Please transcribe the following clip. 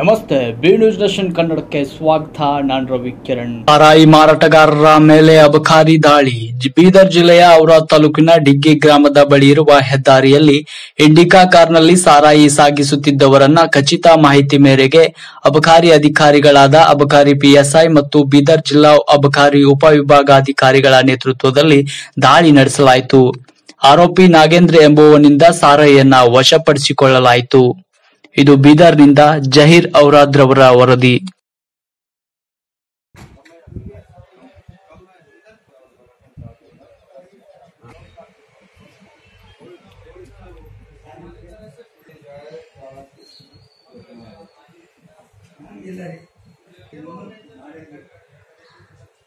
ನಮಸ್ತೆ, B news Darshan ಕನ್ನಡಕ್ಕೆ ಸ್ವಾಗತ. ನಾನು ರವಿ ಕಿರಣ್. ಸಾರಾಯಿ ಮಾರಾಟಗಾರರ ಮೇಲೆ ಅಬಕಾರಿ ದಾಳಿ. ಬೀದರ್ ಜಿಲ್ಲೆಯ ಔರಾ ತಾಲೂಕಿನ ಡಿಗ್ಗಿ ಗ್ರಾಮದ ಬಳಿ ಇರುವ ಹೆದ್ದಾರಿಯಲ್ಲಿ ಇಂಡಿಕಾ ಕಾರ್ನಲ್ಲಿ ಸಾರಾಯಿ ಸಾಗಿಸುತ್ತಿದ್ದವರನ್ನ ಖಚಿತ ಮಾಹಿತಿ ಮೇರೆಗೆ ಅಬಕಾರಿ ಅಧಿಕಾರಿಗಳಾದ ಅಬಕಾರಿ ಪಿಎಸ್ಐ ಮತ್ತು ಬೀದರ್ ಜಿಲ್ಲಾ ಅಬಕಾರಿ ಉಪವಿಭಾಗಾಧಿಕಾರಿಗಳ ನೇತೃತ್ವದಲ್ಲಿ ದಾಳಿ ನಡೆಸಲಾಯಿತು. ಆರೋಪಿ ನಾಗೇಂದ್ರ ಎಂಬುವನಿಂದ ಸಾರಾಯಿಯನ್ನ ವಶಪಡಿಸಿಕೊಳ್ಳಲಾಯಿತು. ಇದು ಬೀದರ್ನಿಂದ ಜಹೀರ್ ಔರಾದ್ರವರ ವರದಿ.